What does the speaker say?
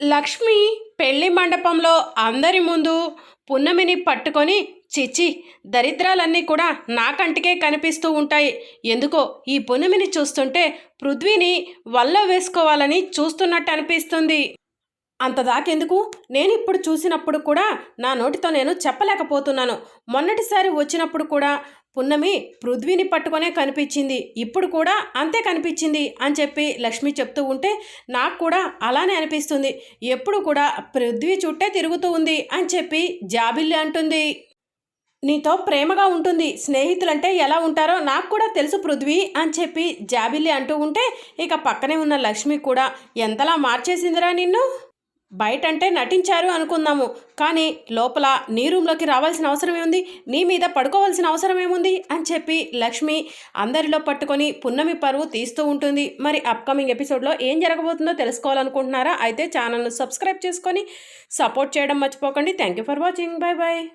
లక్ష్మి పెళ్ళి మండపంలో అందరి ముందు పున్నమిని పట్టుకొని చిచి దరిద్రాలన్నీ కూడా నా కంటికే కనిపిస్తూ ఉంటాయి. ఎందుకో ఈ పున్నమిని చూస్తుంటే పృథ్వీని వల్ల వేసుకోవాలని చూస్తున్నట్టు అనిపిస్తుంది. అంతదాకెందుకు? నేను ఇప్పుడు చూసినప్పుడు కూడా నా నోటితో నేను చెప్పలేకపోతున్నాను. మొన్నటిసారి వచ్చినప్పుడు కూడా పున్నమి పృథ్వీని పట్టుకొనే కనిపించింది. ఇప్పుడు కూడా అంతే కనిపించింది అని చెప్పి లక్ష్మి చెప్తూ ఉంటే నాకు కూడా అలానే అనిపిస్తుంది. ఎప్పుడు కూడా పృథ్వీ చుట్టే తిరుగుతూ ఉంది అని చెప్పి జాబిల్లి అంటుంది. నీతో ప్రేమగా ఉంటుంది. స్నేహితులంటే ఎలా ఉంటారో నాకు కూడా తెలుసు పృథ్వీ అని చెప్పి జాబిల్లి అంటూ ఉంటే ఇక పక్కనే ఉన్న లక్ష్మి కూడా ఎంతలా మార్చేసిందిరా నిన్ను? బయట అంటే నటించారు అనుకుందాము. కానీ లోపల నీ రూమ్లోకి రావాల్సిన అవసరం ఏముంది? నీ మీద పడుకోవాల్సిన అవసరం ఏముంది? అని చెప్పి లక్ష్మి అందరిలో పట్టుకొని పున్నమి పరువు తీస్తూ ఉంటుంది. మరి అప్కమింగ్ ఎపిసోడ్లో ఏం జరగబోతుందో తెలుసుకోవాలనుకుంటున్నారా? అయితే ఛానల్ను సబ్స్క్రైబ్ చేసుకొని సపోర్ట్ చేయడం మర్చిపోకండి. Thank you for watching bye bye